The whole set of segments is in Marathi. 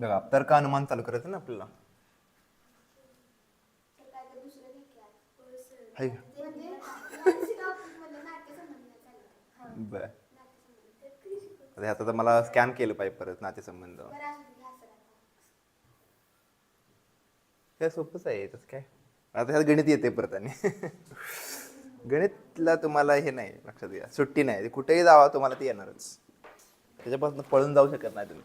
बघा तर्क अनुमान चालू करायचं ना आपल्याला? हाय का? बर. आता तर मला स्कॅन केलं पाहिजे परत नातेसंबंध. काय सोपंच आहे तसं काय? आता ह्यात गणित येते परत आणि. गणितला तुम्हाला हे नाही लक्षात घ्या. सुट्टी नाही कुठेही जावा तुम्हाला ते येणारच. त्याच्यापासून पळून जाऊ शकत नाही तुम्ही.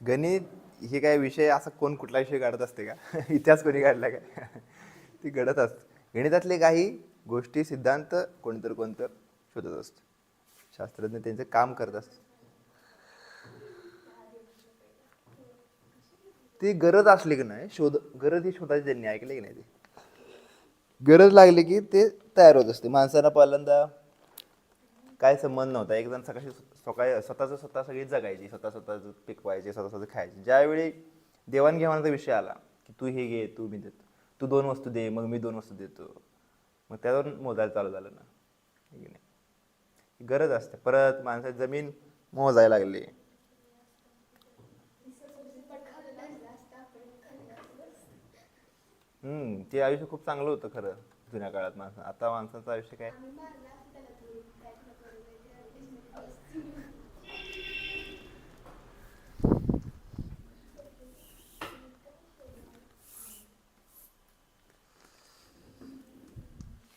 गणित हे काय विषय असा कोण कुठला विषय काढत असते का? इतिहास कोणी काढला काय ती घडत असते. गणितातले काही गोष्टी सिद्धांत कोणतर कोणतर शोधत असतं. शास्त्रज्ञ त्यांचं काम करत असत ती गरज असली की नाही शोध गरज ही शोधायची त्यांनी ऐकली की नाही ते? गरज लागली की ते तयार होत असते. माणसाला पहिल्यांदा काय संबंध नव्हता. एक जण सकाळी सकाळी स्वतःचं स्वतः सगळी जगायची स्वतः स्वतःच पिकवायची स्वतः स्वतः खायची. ज्यावेळी देवाणघेवाणाचा विषय आला की तू हे घे तू मी देतो. तू दोन वस्तू दे मग मी दोन वस्तू देतो. मग त्यावर मोजायला चालू झालं ना. नाही? गरज असते. परत माणसाची जमीन मोजायला लागली. हम्म ते आयुष्य खूप चांगलं होतं खरं जुन्या काळात माणसं. आता माणसाचं आयुष्य काय?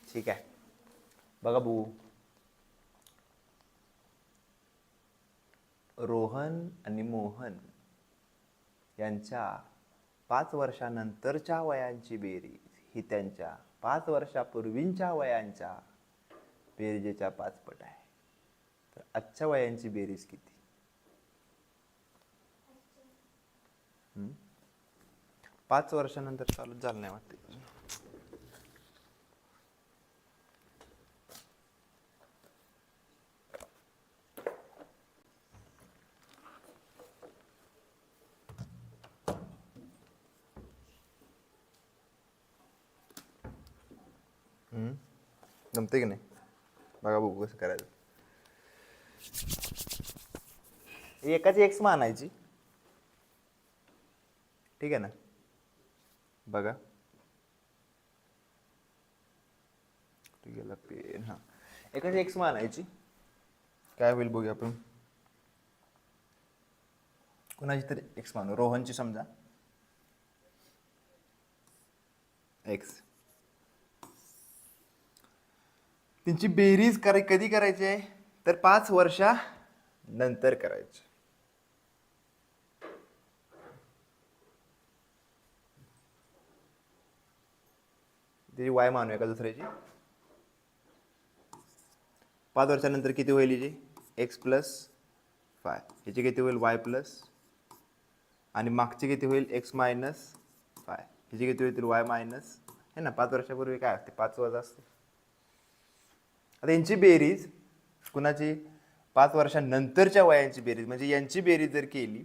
ठीक आहे. बघा बू. रोहन आणि मोहन यांच्या पाच वर्षानंतरच्या वयांची बेरीज ही त्यांच्या पाच वर्षापूर्वींच्या वयांच्या बेरजेच्या पाचपट आहे. तर आजच्या वयांची बेरीज किती? पाच वर्षानंतर चालू झालं नाही वाटते. जमते की नाही बघा बघू कसं करायचं एकाची एक्स मानायची ठीक आहे ना बघा गेला पेन हा एकाची एक्स मानायची काय होईल बघूया आपण कुणाची तरी एक्स मानू रोहनची समजा एक्स त्यांची बेरीज कराय कधी करायची आहे? तर पाच वर्षा नंतर करायची. त्याची वाय मानूया का दुसऱ्याची. पाच वर्षानंतर किती होईल हिची? X plus five. ह्याची किती होईल? Y plus. आणि मागची किती होईल? X minus five. ह्याची किती होईल? Y minus. हे ना पाच वर्षापूर्वी काय असते? पाच वजा असते. आता यांची बेरीज कुणाची? पाच वर्षानंतरच्या वयांची बेरीज. म्हणजे यांची बेरीज जर केली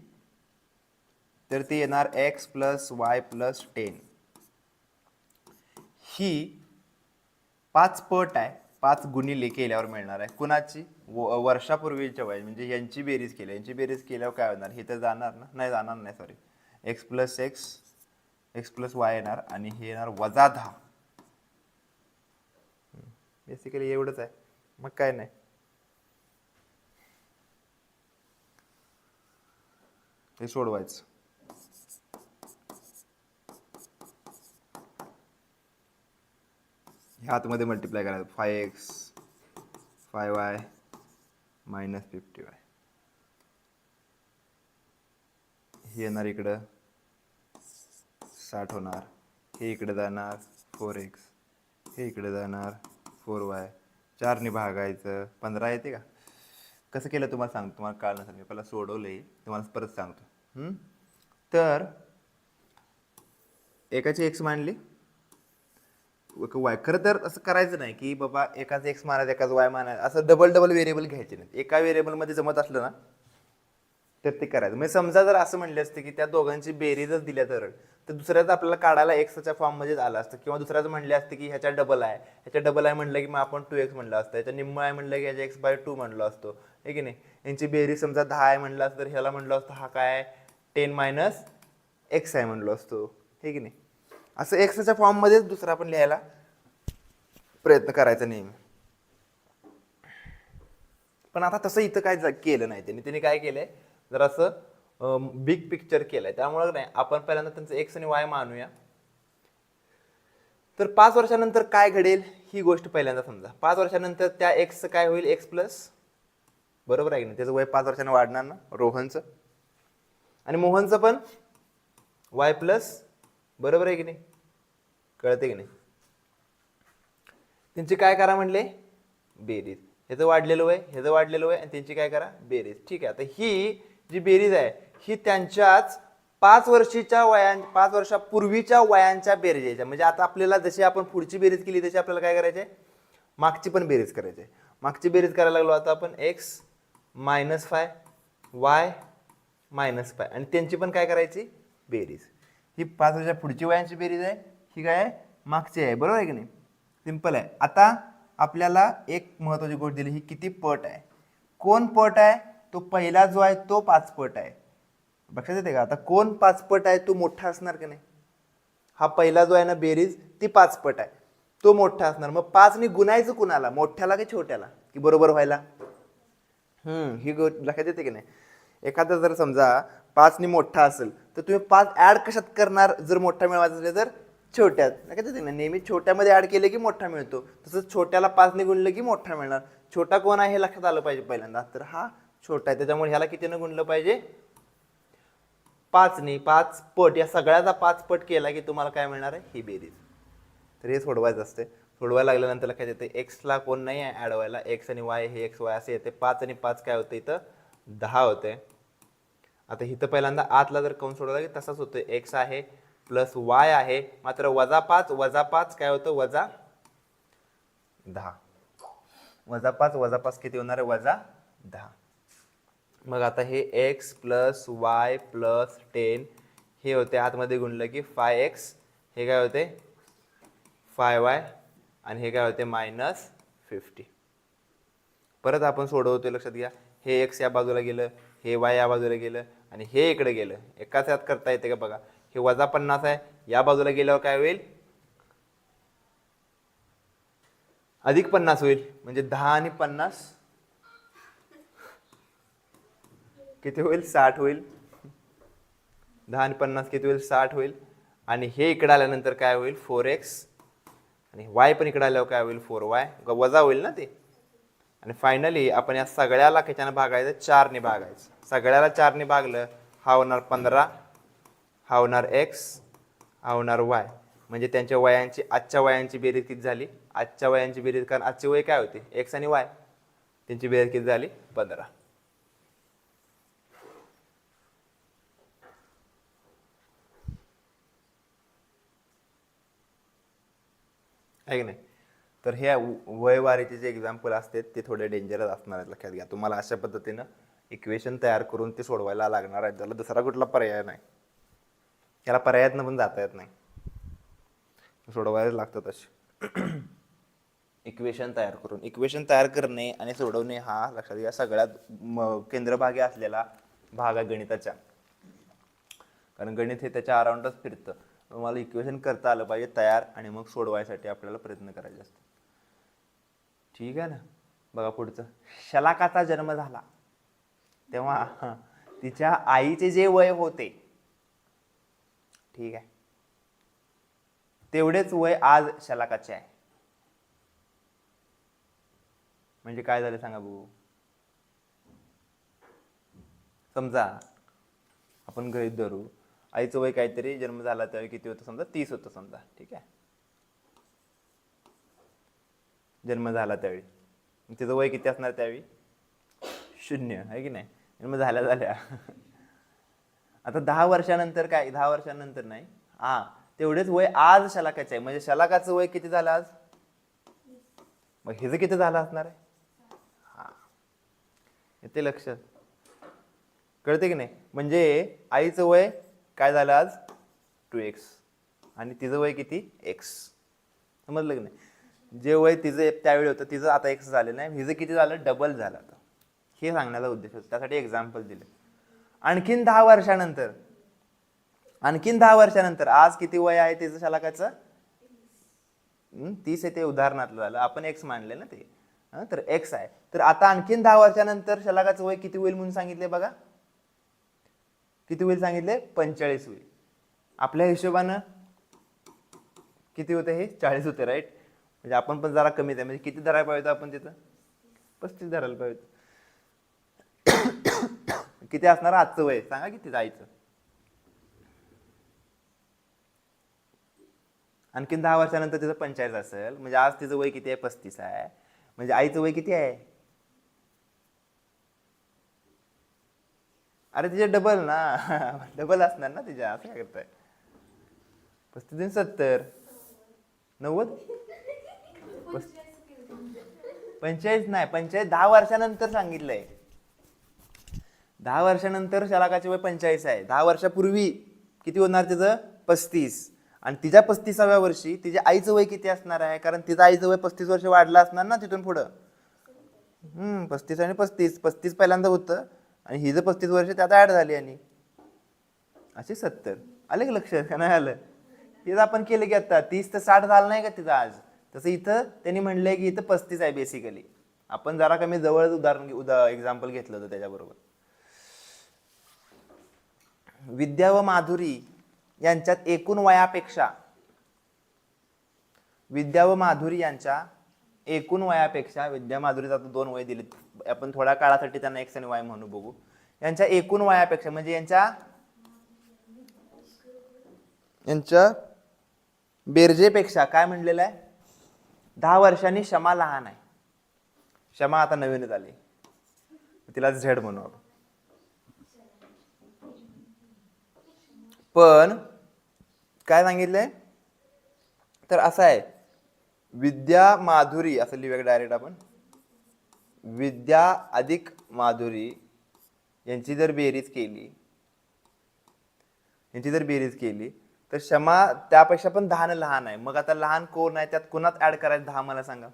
तर ती येणार X plus Y plus ten ही पाच पट आहे. पाच गुणिले केल्यावर मिळणार आहे. कुणाची? व- वर्षापूर्वीच्या वय म्हणजे यांची बेरीज केली. यांची बेरीज केल्यावर काय होणार? हे तर जाणार ना? नाही जाणार नाही sorry X plus X X plus Y येणार आणि हे येणार वजा दहा. बेसिकली एवढंच आहे. मग काय नाही. हे सोडवायचं. ह्या आतमध्ये मल्टिप्लाय करायचं. Five X five Y minus fifty Y हे येणार इकडं. साठ होणार. हे इकडे जाणार. फोर एक्स हे इकडे जाणार. फोर वाय चारने भागायचं. पंधरा येते का? कसं केलं तुम्हाला सांगतो. तुम्हाला काळ नसेल. मी पहिला सोडवलं आहे तुम्हाला परत सांगतो. तर एकाची एक्स मांडली. वाय खरं तर असं करायचं नाही की बाबा एकाच एक्स मारायचं एकाच वाय मारायचं. असं डबल डबल व्हेरिएबल घ्यायचे नाही एका व्हेरिएबलमध्ये जमत असलं ना तर ते करायचं. म्हणजे समजा जर असं म्हणले असते की त्या दोघांची बेरीजच दिल्या तर तर दुसऱ्याचं आपल्याला काढायला एक्सच्या फॉर्म मध्येच आलं असतं. किंवा दुसऱ्याचं म्हणले असते की ह्याच्या डबल आहे. ह्याच्या डबल आहे म्हणलं की मग आपण टू एक्स म्हणलं असतं. ह्याच्या निम्म आहे म्हणलं की ह्याच्या एक्स बाय टू म्हणलो असतो. हे की नाही? यांची बेरीज समजा दहा आहे म्हणलं असतं तर ह्याला म्हणलं असतं हा काय टेन मायनस एक्स आहे म्हणलो असतो. हे की नाही? असं एक्सच्या फॉर्म मध्येच दुसरा आपण लिहायला प्रयत्न करायचा नेहमी. पण आता तसं इथं काय केलं नाही त्यांनी. त्यांनी काय केलंय? जर असं बिग पिक्चर केलंय. त्यामुळे नाही आपण पहिल्यांदा त्यांचं एक्स आणि वाय मानूया. तर पाच वर्षानंतर काय घडेल ही गोष्ट पहिल्यांदा समजा. पाच वर्षानंतर त्या एक्स काय होईल? एक्स प्लस बरोबर आहे की नाही? त्याचं वय पाच वर्षानं वाढणार ना रोहनचं? आणि मोहनचं पण? वाय प्लस बरोबर आहे की नाही? कळते की नाही? त्यांची काय करा म्हणले? बेरीज. ह्याचं वाढलेलं वय ह्याचं वाढलेलं वय आणि त्यांची काय करा? बेरीज. ठीक आहे आता ही जी बेरीज आहे ही त्यांच्याच पाच वर्षीच्या वयां पाच वर्षापूर्वीच्या वयांच्या बेरीज यायच्या. म्हणजे आता आपल्याला जशी आपण पुढची बेरीज केली तशी आपल्याला काय करायचे? मागची पण बेरीज करायची. आहे. मागची बेरीज करायला लागलो आता आपण X minus five Y minus five आणि त्यांची पण काय करायची? बेरीज. ही पाच वर्षा पुढची वयांची बेरीज आहे ही काय आहे? मागची आहे. बरोबर आहे की नाही? सिंपल आहे. आता आपल्याला एक महत्त्वाची गोष्ट दिली ही किती पट आहे? कोण पट आहे? तो पहिला जो आहे तो पाचपट आहे. लक्षात येते का? आता कोण पाचपट आहे? तो मोठा असणार का नाही? हा पहिला जो आहे ना बेरीज ती पाचपट आहे. तो मोठा असणार. मग पाचने गुणायचं कुणाला? मोठ्याला की छोट्याला? की बरोबर व्हायला? हम्म ही गो लक्षात येते की नाही? एखादा जर समजा पाचने मोठा असेल तर तुम्ही पाच ॲड कशात करणार? जर मोठा मिळवायचा असेल तर छोट्यात. लक्षात येते ना नेहमी छोट्यामध्ये ॲड केले की मोठा मिळतो. तसंच छोट्याला पाचने गुणलं की मोठा मिळणार. छोटा कोण आहे हे लक्षात आलं पाहिजे पहिल्यांदा. तर हा छोटा आहे. त्याच्यामुळे ह्याला कितीनं गुणलं पाहिजे? पाचने पाच पट. या सगळ्याचा पाच पट केला की तुम्हाला काय मिळणार आहे? ही बेरीज. तर हे सोडवायचं असते. सोडवायला लागल्यानंतर काय येते एक्सला कोण नाही आहे ॲड व्हायला. एक्स आणि वाय हे एक्स वाय असे येते. पाच आणि पाच काय होतं इथं? दहा होते. आता इथं पहिल्यांदा आतला जर कौन सोडवला की तसाच होतं एक्स आहे प्लस वाय आहे. मात्र वजा पाच वजा पाच काय होतं? वजा दहा. वजा पाच वजा पाच किती होणार आहे? वजा दहा. मग आता हे X plus Y plus ten हे होते आतमध्ये गुणलं की फाय एक्स हे काय होते? फाय वाय आणि हे काय होते? मायनस फिफ्टी परत आपण सोडवतो लक्षात घ्या. हे एक्स या बाजूला गेलं हे वाय या बाजूला गेलं आणि हे इकडे गेलं. एकाच यात करता येते का बघा. हे वजा पन्नास आहे. या बाजूला गेल्यावर काय होईल? अधिक पन्नास होईल. म्हणजे दहा आणि पन्नास किती होईल? साठ होईल. दहा आणि पन्नास किती होईल? साठ होईल. आणि हे इकडं आल्यानंतर काय होईल? Four x. आणि वाय पण इकडं आल्यावर काय होईल? Four Y. वजा होईल ना ते. आणि फायनली आपण या सगळ्याला कशाने भागायचं? चारने भागायचं. सगळ्याला चारने भागलं हा होणार पंधरा हा होणार एक्स हा होणार वाय. म्हणजे त्यांच्या वयांची आजच्या वयांची बेरीज किती झाली? आजच्या वयांची बेरीज कारण आजची वय काय होती? एक्स आणि वाय. त्यांची बेरीज किती झाली? पंधरा. आहे की नाही? तर हे वयवारीचे जे एक्झाम्पल असतात ते थोडे डेंजरस असणार आहेत लक्षात घ्या. तुम्हाला अशा पद्धतीनं इक्वेशन तयार करून ते सोडवायला लागणार आहेत. त्याला दुसरा कुठला पर्याय नाही. याला पर्यायातनं पण जाता येत नाही. सोडवायला लागतं तसे इक्वेशन तयार करून. इक्वेशन तयार करणे आणि सोडवणे हा लक्षात घ्या सगळ्यात म- केंद्रभागी असलेला भाग आहे गणिताच्या. कारण गणित हे त्याच्या अराउंडच फिरतं. तुम्हाला इक्वेशन करता आलं पाहिजे तयार आणि मग सोडवायसाठी आपल्याला प्रयत्न करायचे असतात ठीक आहे ना? बघा पुढचं. शलाकाचा जन्म झाला. तेव्हा तिच्या आईचे जे वय होते ठीक आहे. तेवढेच वय आज शलाकाचे आहे. म्हणजे काय झालं सांगा भाऊ समजा आपण गृहित धरू आईचं वय काहीतरी जन्म झाला त्यावेळी किती होतं समजा? तीस होतं समजा ठीक आहे? जन्म झाला त्यावेळी. तिचं वय किती असणार त्यावेळी? शून्य आहे की नाही? जन्म झाल्या झाल्या. आता दहा वर्षानंतर काय? दहा वर्षानंतर नाही. हा तेवढेच वय आज शलाकाचे आहे. म्हणजे शलाकाचं वय किती झालं आज? मग हिचं किती झालं असणार आहे? हा. येते लक्षात कळते की नाही? म्हणजे आईचं वय काय झालं आज? Two X. आणि तिचं वय किती? एक्स. समजलं की नाही? जे वय तिचं त्यावेळी होतं तिचं आता एक्स झालं नाही. हिचं किती झालं? डबल झालं आता. हे सांगण्याचा उद्देश होता. त्यासाठी एक्झाम्पल दिले. आणखीन दहा वर्षानंतर आणखीन दहा वर्षानंतर आज किती वय आहे तिचं शलाकाचं? तीस आहे ते उदाहरणातलं झालं. आपण एक्स मानले ना ते? तर एक्स आहे. तर आता आणखीन दहा वर्षानंतर शलाकाचं वय किती होईल म्हणून सांगितले बघा. किती होईल सांगितले? पंचेचाळीस होईल. आपल्या हिशोबानं किती होते हे? चाळीस होते राईट म्हणजे आपण पण जरा कमीच आहे म्हणजे किती धरायला पाहिजे आपण तिथं? पस्तीस धरायला पाहिजे किती असणार? आजचं वय. सांगा किती जायचं. आणखीन दहा वर्षानंतर तिचं पंचाळीस असेल. म्हणजे आज तिचं वय किती आहे? पस्तीस आहे. म्हणजे आईचं वय किती आहे? अरे तिचे डबल ना. डबल असणार ना तिच्या असं काय करताय? पस्तीस सत्तर. नव्वद? पंचेचाळीस नाही पंचेचाळीस. दहा वर्षानंतर सांगितलंय. दहा वर्षानंतर शलाकाचे वय पंचेचाळीस आहे. दहा वर्षापूर्वी किती होणार तिचं? पस्तीस. आणि तिच्या पस्तीसाव्या वर्षी तिच्या आईचं वय किती असणार आहे? कारण तिचं आईचं वय पस्तीस वर्ष वाढलं असणार ना तिथून पुढं. हम्म पस्तीस आणि पस्तीस. पस्तीस पहिल्यांदा होतं. आणि हिचं पस्तीस वर्ष त्यात ऍड झाली आणि असे सत्तर. आले का लक्ष? का नाही आलं? जर आपण केलं की आता तीस तर साठ झालं नाही का तिथं आज? तसं इथं त्यांनी म्हणलंय की इथं पस्तीस आहे बेसिकली आपण जरा कमी जवळच उदाहरण उदा एक्झाम्पल घेतलं होतं त्याच्याबरोबर. विद्या व माधुरी यांच्यात एकूण वयापेक्षा विद्या व माधुरी यांच्या एकूण वयापेक्षा विद्या माधुरीचा आता दोन वय दिलेत. आपण थोड्या काळासाठी त्यांना एक्स आणि वाय म्हणू बघू. यांच्या एकूण वयापेक्षा म्हणजे यांच्या यांच्या बेरजेपेक्षा काय म्हणलेलं आहे? दहा वर्षांनी क्षमा लहान आहे. क्षमा आता नवीनच आली. तिला झेड म्हणू आपण. पण काय सांगितलंय? तर असं आहे. विद्या माधुरी असं लिहूया डायरेक्ट आपण. विद्या अधिक माधुरी यांची जर बेरीज केली यांची जर बेरीज केली तर क्षमा त्यापेक्षा पण दहानं लहान आहे. मग आता लहान कोण आहे? त्यात कुणात ऍड करायचं दहा मला सांगा.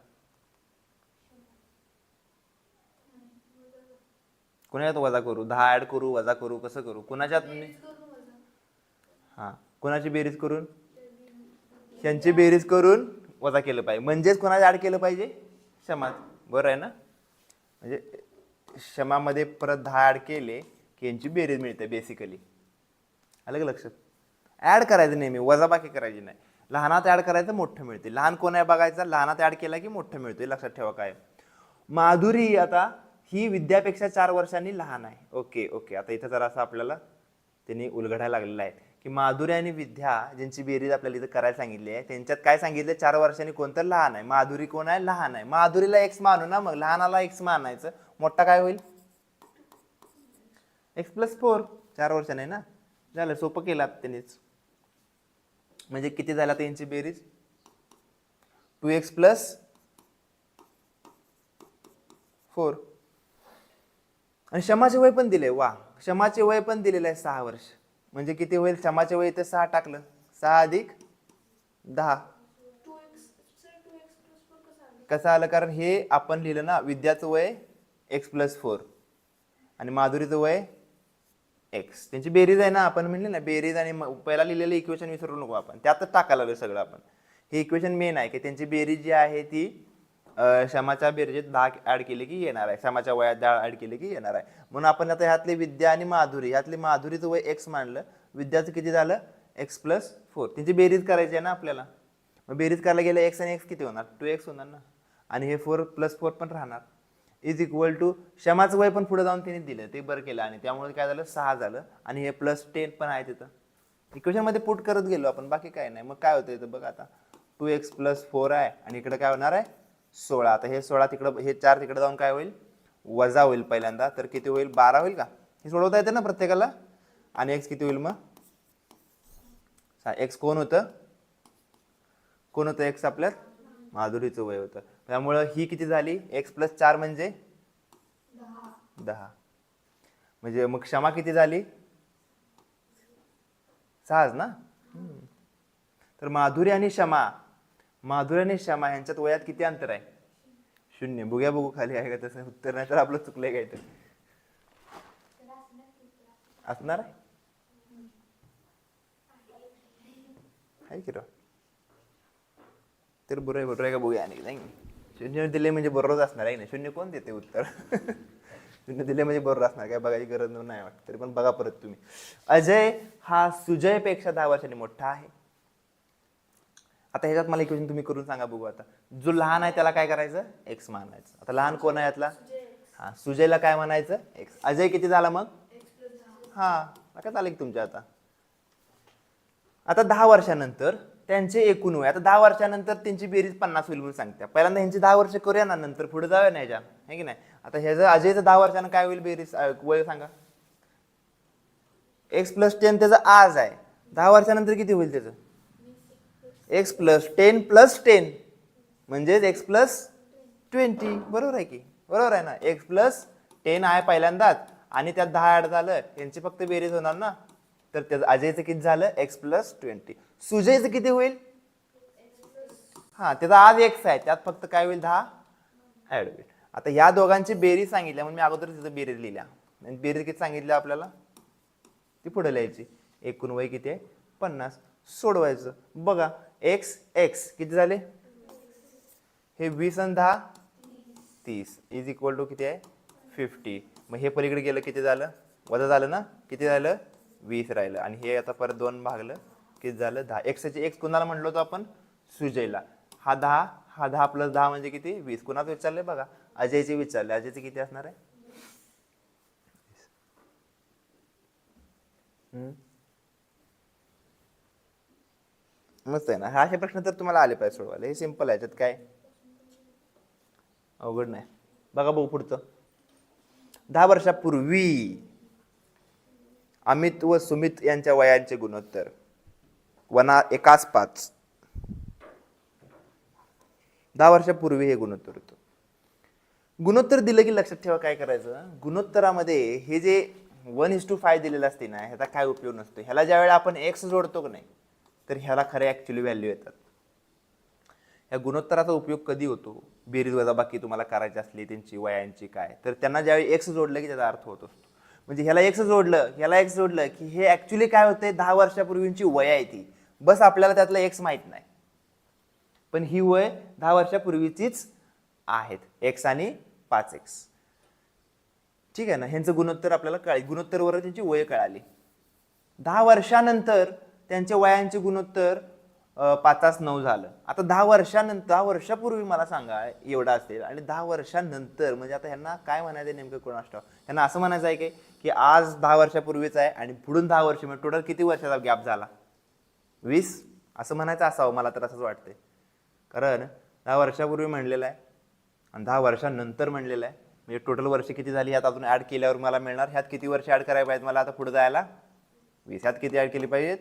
कुणाच्यात वजा करू? दहा ऍड करू वजा करू कसं करू? कुणाच्यात? हा. कुणाची बेरीज करून? यांची बेरीज करून वजा केलं पाहिजे. म्हणजेच कोणाला ऍड केलं पाहिजे? क्षमात बरं आहे ना? म्हणजे क्षमामध्ये परत दहा केले की यांची बेरीज मिळते बेसिकली आलं का लक्षात? ॲड करायचं नेहमी वजाबाकी करायची नाही. लहानात ॲड करायचं मोठं मिळते. लहान कोण आहे बघायचं? लहानात ॲड केला की मोठं मिळते लक्षात ठेवा काय माधुरी आता ही विद्यापेक्षा चार वर्षांनी लहान आहे. ओके ओके आता इथं जरासं आपल्याला त्यांनी उलगडायला लागलेलं आहे. की माधुरी आणि विद्या ज्यांची बेरीज आपल्याला इथं करायला सांगितली आहे त्यांच्यात काय सांगितलं चार वर्षांनी कोणतं लहान आहे? माधुरी कोण आहे? लहान आहे. माधुरीला एक्स मानू ना मग? लहानाला एक्स मानायचं मोठा काय होईल? एक्स प्लस फोर चार वर्षाने ना? झालं. सोपं केलं त्यांनीच. म्हणजे किती झाला त्यांची बेरीज? टू एक्स प्लस फोर आणि क्षमाचे वय पण दिले वा. क्षमाचे वय पण दिलेलं आहे सहा वर्ष. म्हणजे किती होईल? क्षमाचे वय इथं सहा टाकलं. सहा अधिक दहा. कसं आलं? कारण हे आपण लिहिलं ना विद्याचं वय एक्स प्लस फोर आणि माधुरीचं वय एक्स त्यांची बेरीज आहे ना आपण म्हणले ना बेरीज आणि म- पहिला लिहिलेलं इक्वेशन विसरू नको आपण. त्यातच टाकायला लागलो सगळं आपण. हे इक्वेशन मेन आहे की त्यांची बेरीज जी आहे ती अं, क्षमाच्या बेरजेत दहा ऍड केले की येणार आहे. क्षमाच्या वयात दहा ऍड केले की येणार आहे. म्हणून आपण आता ह्यातली विद्या आणि माधुरी ह्यातली माधुरीचं वय एक्स मानलं विद्याचं किती झालं? एक्स प्लस फोर त्यांची बेरीज करायची आहे ना आपल्याला? मग बेरीज करायला गेलं एक्स आणि एक्स किती होणार? टू एक्स होणार ना? आणि हे फोर प्लस फोर पण राहणार. इज इक्वल टू क्षमाचं वय पण पुढे जाऊन त्यांनी दिलं ते बरं केलं. आणि त्यामुळे काय झालं? सहा झालं. आणि हे प्लस टेन पण आहे तिथं. इक्वेशनमध्ये पुट करत गेलो आपण बाकी काय नाही. मग काय होतं इथं? बघ आता. टू एक्स प्लस फोर आहे. आणि इकडे काय होणार आहे? सोळा. आता हे सोळा तिकडं हे चार तिकडे जाऊन काय होईल? वजा होईल पहिल्यांदा. तर किती होईल? बारा होईल का? हे सोडवता येतं ना प्रत्येकाला? आणि एक्स किती होईल मग? एक्स कोण होतं? कोण होतं एक्स आपल्यात? माधुरीचं वय होतं. त्यामुळं ही किती झाली? एक्स प्लस चार म्हणजे? दहा. म्हणजे मग क्षमा किती झाली? सहाच ना? तर माधुरी आणि क्षमा. माधुरी आणि श्यामा यांच्यात वयात किती अंतर आहे? शून्य. बघ्या बघू खाली आहे का तसं. उत्तर नाही तर आपलं चुकलंय तर. असणार आहे? आहे की तर बरोबर आहे बरोबर आहे का? बघूया आणि नाही शून्य दिले म्हणजे बरोबरच असणार आहे ना? शून्य कोण देते उत्तर? शून्य दिले म्हणजे बरोबर असणार काय बघायची गरज नाही वाटत. तरी पण बघा परत तुम्ही. अजय हा सुजयपेक्षा दहा वर्षांनी मोठा आहे. आता ह्याच्यात मला इक्वेशन तुम्ही करून सांगा बघू आता. जो लहान आहे त्याला काय करायचं? एक्स मानायचं. आता लहान कोण आहे यातला? हा सुजयला काय म्हणायचं? एक्स अजय किती झाला मग? हा काय चालेल की तुमच्या आता. आता दहा वर्षानंतर त्यांचे एकूण वय. आता दहा वर्षानंतर त्यांची बेरीज पन्नास होईल म्हणून सांगते. पहिल्यांदा ह्यांची दहा वर्ष करूया ना नंतर पुढे जाऊया ना ह्याच्या. है की नाही? आता ह्याचं अजयचं दहा वर्षानं काय होईल बेरीज? वय सांगा. एक्स प्लस टेन त्याचं आज आहे. दहा वर्षानंतर किती होईल त्याचं? X plus ten plus ten म्हणजेच एक्स प्लस ट्वेंटी बरोबर आहे की? बरोबर आहे ना? एक्स प्लस टेन आहे पहिल्यांदाच. आणि त्यात दहा ॲड झालं यांची फक्त बेरीज होणार ना? तर त्याचं अजयचं किती झालं? एक्स प्लस ट्वेंटी सुजयचं किती होईल? हां त्याचा आज एक्स आहे. त्यात फक्त काय होईल? दहा ॲड होईल. आता या दोघांची बेरीज सांगितल्या म्हणून मी अगोदर तिथं बेरीज लिहिल्या. आणि बेरीज किती सांगितल्या आपल्याला? ती पुढे लिहायची. एकूण वय किती आहे? पन्नास. सोडवायचं. बघा एक्स एक्स किती झाले? हे वीस आणि दहा तीस. इज इक्वल टू किती आहे? फिफ्टी मग हे पलीकडे गेलं किती झालं? वजा झालं ना? किती झालं वीस राहिलं. आणि हे आता परत दोन भागलं किती झालं? दहा. एक्सचे एक्स कुणाला म्हटलं होतो आपण? सुजयला. हा दहा हा दहा प्लस दहा म्हणजे किती? वीस. कुणाचं विचारलंय बघा? अजयचे विचारले अजयचे किती असणार आहे हम्म. मस्त आहे ना. हा असे प्रश्न तर तुम्हाला आले पाहिजे सोडवायला. हे सिंपल आहे. त्यात काय? अवघड नाही. बघा बघू पुढचं. दहा वर्षापूर्वी अमित व सुमित यांच्या वयांचे गुणोत्तर. वना एकाच पाच. दहा वर्षापूर्वी हे गुणोत्तर होतं. गुणोत्तर दिलं की लक्षात ठेवा काय करायचं? गुणोत्तरामध्ये हे जे वन इज टू फाय दिलेलं असते ना ह्याचा काय उपयोग नसतो. ह्याला ज्या वेळेला आपण एक्स जोडतो की नाही तर ह्याला खरं ॲक्च्युली व्हॅल्यू येतात. या गुणोत्तराचा उपयोग कधी होतो? बेरीज वजाबाकी तुम्हाला करायची असली त्यांची वयांची काय? तर त्यांना ज्यावेळी एक्स जोडलं की त्याचा अर्थ होत असतो. म्हणजे ह्याला एक्स जोडलं ह्याला एक्स जोडलं की हे ॲक्च्युली काय होते दहा वर्षापूर्वीची वय आहे ती. बस आपल्याला त्यातलं एक्स माहीत नाही. पण ही वय दहा वर्षापूर्वीचीच आहेत. एक्स आणि पाच एक्स ठीक आहे ना? ह्यांचं गुणोत्तर आपल्याला कळाली. गुणोत्तरवर त्यांची वय कळाली. दहा वर्षानंतर त्यांच्या वयांचे गुणोत्तर पाचास नऊ झालं. आता दहा वर्षानंतर दहा वर्षापूर्वी मला सांगा एवढा असेल आणि दहा वर्षानंतर म्हणजे आता ह्यांना काय म्हणायचं नेमकं कोण ठाऊक ह्यांना असं म्हणायचं आहे की की आज दहा वर्षापूर्वीच आहे आणि पुढून दहा वर्ष म्हणजे टोटल किती वर्षाचा गॅप झाला? वीस? असं म्हणायचं असावं मला तर असंच वाटते कारण दहा वर्षापूर्वी म्हणलेलं आहे आणि दहा वर्षानंतर म्हणलेलं आहे. म्हणजे टोटल वर्ष किती झाली ह्यात अजून ॲड केल्यावर मला मिळणार? ह्यात किती वर्ष ॲड करायला पाहिजेत मला आता पुढे जायला? वीस? ह्यात किती ॲड केली पाहिजेत?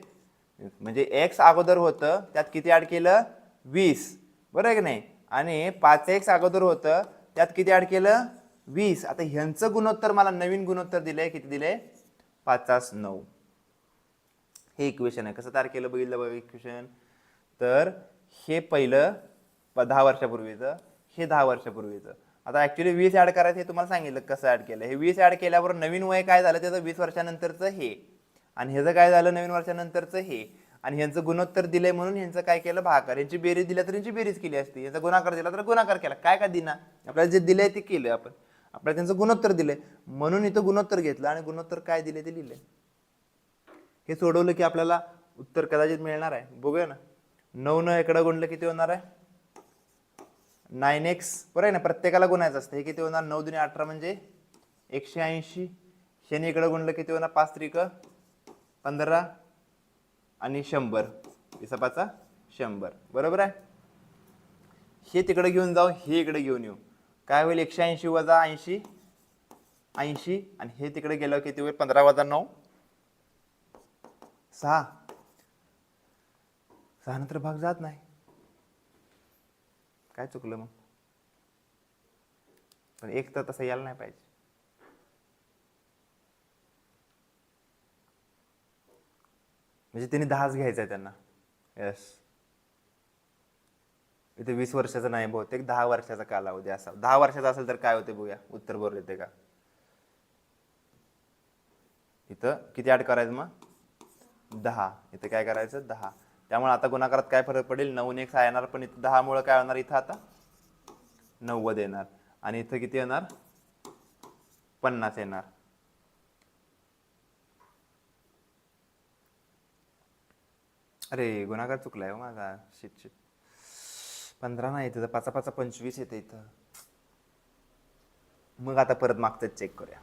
म्हणजे एक्स अगोदर होतं त्यात किती ॲड केलं? वीस. बरं आहे की नाही? आणि पाच एक्स अगोदर होतं त्यात किती ॲड केलं? वीस. आता ह्यांचं गुणोत्तर मला नवीन गुणोत्तर दिलंय किती दिले? पाचास नऊ. हे इक्वेशन आहे. कसं तयार केलं बघितलं बघा इक्वेशन तर हे पहिलं प- दहा वर्षापूर्वीचं हे दहा वर्षापूर्वीचं. आता ॲक्च्युली वीस ॲड करायचं हे तुम्हाला सांगितलं कसं ॲड केलं. हे वीस ॲड केल्यावर नवीन वय काय झालं? त्याचं वीस वर्षानंतरचं हे. आणि ह्याचं काय झालं नवीन वर्षानंतरचं हे? आणि ह्यांचं गुणोत्तर दिलंय म्हणून ह्यांचं काय केलं? भाकर. यांची बेरीज दिल्या तर यांची बेरीज केली असती. यांचा गुणाकार दिला तर गुणाकार केला. काय का दिना? आपल्याला जे दिलंय ते केलं आपण. आपल्याला त्यांचं गुणोत्तर दिलंय. म्हणून इथं गुणोत्तर घेतलं आणि गुणोत्तर काय दिले ते लिहिलंय. हे सोडवलं की आपल्याला उत्तर कदाचित मिळणार आहे. बघूया ना. नऊ न इकडं गुणलं किती होणार आहे? Nine X. बरं आहे ना प्रत्येकाला गुणायचं असतं. हे किती होणार? नऊ दुने अठरा म्हणजे एकशे ऐंशी. शनी इकडं गुणलं किती होणार? पाच त्रिक पंधरा आणि शंभर. विसापाचा शंभर. बरोबर आहे? हे तिकडे घेऊन जाऊ हे इकडे घेऊन येऊ. काय होईल? एकशे ऐंशी वजा ऐंशी. ऐंशी आणि हे तिकडे गेलं किती होईल? पंधरा वजा नऊ. सहा. सहा नंतर भाग जात नाही. काय चुकलं मग? पण एक तर तसं यायला नाही पाहिजे. म्हणजे त्यांनी दहाच घ्यायचं आहे त्यांना. यस इथे वीस वर्षाचा नाही बहुतेक दहा वर्षाचा कालावधी असा दहा वर्षाचा असेल तर काय होते बघूया. उत्तर बरोबर येते का? इथं किती ऍड करायचं मग? दहा. इथं काय करायचं? दहा. त्यामुळे आता गुणाकारात काय फरक पडेल? नऊ एक सहा येणार पण इथं दहामुळं काय होणार? इथं आता नव्वद येणार. आणि इथं किती येणार? पन्नास येणार. अरे गुन्हागार चुकलाय हो माझा. शिट शिट पंधरा नाही तिथं पाचा पाचा पंचवीस येते इथं. मग आता परत मागचं चेक करूया.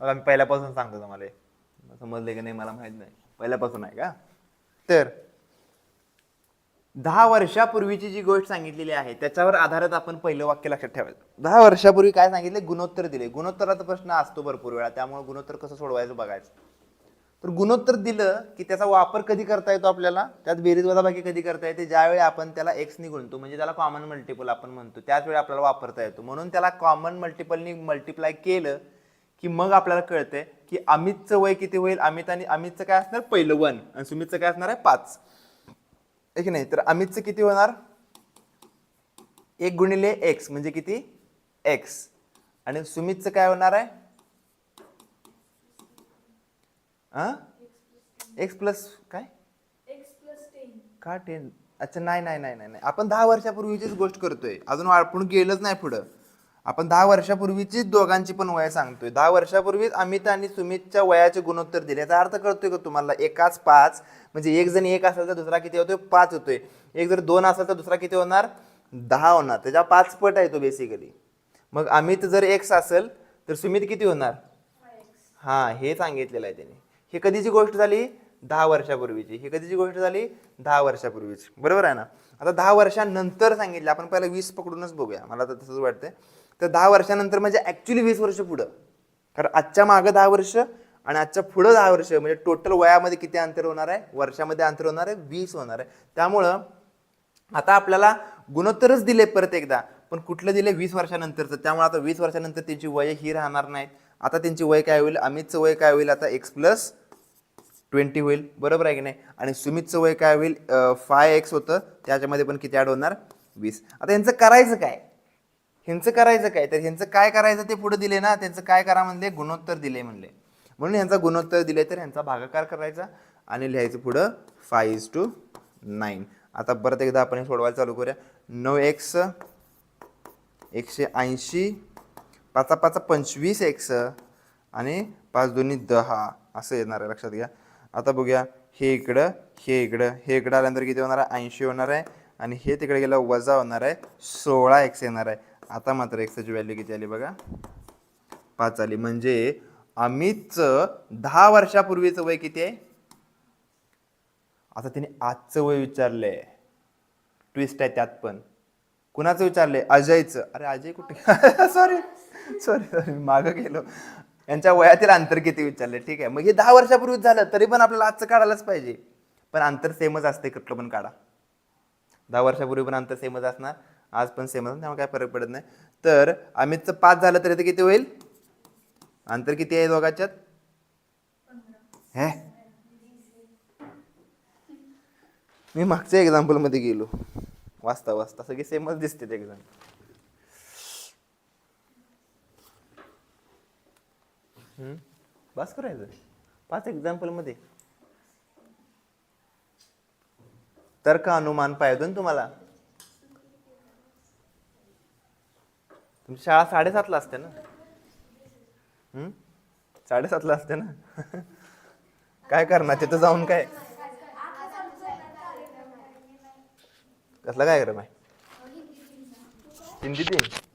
मग मी पहिल्यापासून सांगतो तुम्हाला समजले की नाही मला माहीत नाही. पहिल्यापासून आहे का? तर दहा वर्षापूर्वीची जी गोष्ट सांगितलेली आहे त्याच्यावर आधारित आपण पहिलं वाक्य लक्षात ठेवायचं. दहा वर्षापूर्वी काय सांगितले? गुणोत्तर दिले. गुणोत्तराचा प्रश्न असतो भरपूर वेळा. त्यामुळे गुणोत्तर कसं सोडवायचं बघायचं. तर गुणोत्तर दिलं की त्याचा वापर कधी करता येतो आपल्याला? त्यात बेरीज वजाबाकी कधी करता येते? ज्यावेळी आपण त्याला एक्सनी गुणतो म्हणजे त्याला कॉमन मल्टिपल आपण म्हणतो त्याच वेळी आपल्याला वापरता येतो. म्हणून त्याला कॉमन मल्टिपलनी मल्टिप्लाय केलं की मग आपल्याला कळतंय की अमितचं वय किती होईल? अमित आणि अमितचं काय असणार? पहिलं वन. आणि सुमितचं काय असणार आहे? पाच. आहे की नाही? तर अमितचं किती होणार? एक गुणिले एक्स म्हणजे किती? एक्स आणि सुमितचं काय होणार आहे? हां? एक्स प्लस काय? का टेन अच्छा नाही नाही नाही नाही नाही. आपण दहा वर्षापूर्वीचीच गोष्ट करतोय. अजून आपण गेलंच नाही पुढं. आपण दहा वर्षापूर्वीचीच दोघांची पण वय सांगतोय. दहा वर्षापूर्वीच अमित आणि सुमितच्या वयाचे गुणोत्तर दिले. याचा अर्थ कळतोय का तुम्हाला? एकाच पाच म्हणजे एक जण एक असेल तर दुसरा किती होतोय? पाच होतोय. एक जर दोन असेल तर दुसरा किती होणार? दहा होणार. त्याच्या पाच पट आहे तो बेसिकली मग अमित जर एक्स असेल तर सुमित किती होणार? हां हे सांगितलेलं आहे त्याने. ही कधीची गोष्ट झाली? दहा वर्षापूर्वीची. ही कधीची गोष्ट झाली? दहा वर्षापूर्वीची. बरोबर आहे ना? आता दहा वर्षानंतर सांगितलं. आपण पहिला वीस पकडूनच बघूया. मला तर तसंच वाटतंय. तर दहा वर्षानंतर म्हणजे ॲक्च्युली वीस वर्ष पुढं. कारण आजच्या मागं दहा वर्ष आणि आजच्या पुढं दहा वर्ष म्हणजे टोटल वयामध्ये किती अंतर होणार आहे? वर्षामध्ये अंतर होणार आहे? वीस होणार आहे. त्यामुळं आता आपल्याला गुणोत्तरच दिले परत एकदा. पण कुठलं दिले? वीस वर्षानंतरचं. त्यामुळे आता वीस वर्षानंतर त्यांची वय ही राहणार नाहीत. आता त्यांची वय काय होईल? अमितचं वय काय होईल? आता एक्स प्लस ट्वेंटी होईल. बरोबर आहे की नाही? आणि सुमितचं वय काय होईल? फाय एक्स होतं. त्याच्यामध्ये पण किती ॲड होणार? वीस. आता यांचं करायचं काय? ह्यांचं करायचं काय? तर ह्यांचं काय करायचं ते पुढे दिले ना? त्यांचं काय करा म्हणले? गुणोत्तर दिले म्हणले. म्हणून ह्यांचा गुणोत्तर दिले तर ह्यांचा भागाकार करायचा आणि लिहायचं पुढं फाय इज टू नाईन आता परत एकदा आपण हे सोडवायला चालू करूया. नऊ एक्स एकशे ऐंशी पाचा पाचा पंचवीस एक्स आणि पाच दोन्ही दहा असं येणार आहे. लक्षात घ्या. आता बघूया. हे इकडं हे इकडं. हे इकडं आल्यानंतर किती होणार आहे? ऐंशी होणार आहे. आणि हे तिकडे गेलं वजा होणार आहे. सोळा एक्स येणार आहे. आता मात्र एक्सची व्हॅल्यू किती आली बघा? पाच आली. म्हणजे अमितचं दहा वर्षापूर्वीचं वय किती आहे? आता तिने आजचं वय विचारलंय. ट्विस्ट आहे त्यात पण. कुणाचं विचारलंय? अजयचं. अरे अजय कुठे? सॉरी सॉरी सॉरी मागं गेलो. यांच्या वयातील अंतर किती विचारले? ठीक आहे. मग हे दहा वर्षापूर्वीच झालं तरी पण आपल्याला आजचं काढायलाच पाहिजे. पण अंतर सेमच असते कुठलं पण काढा. दहा वर्षापूर्वी पण अंतर सेमच असणार आज पण सेमच त्यामुळे काय फरक पडत नाही. तर अमितचं पाच झालं तरी ते किती होईल? अंतर किती आहे दोघांच्यात? हे? मी मागच्या एक्झाम्पलमध्ये गेलो. वाचता वाचता सगळे सेमच दिसते एक्झाम बस करायचं. पाच एक्झाम्पलमध्ये तर्क अनुमान पाहिजे ना तुम्हाला? तुमची शाळा साडेसातला असते ना? हम्म? साडेसातला असते ना? काय करणार? तिथं जाऊन काय? कसला काय कार्यक्रम आहे हिंदी दिन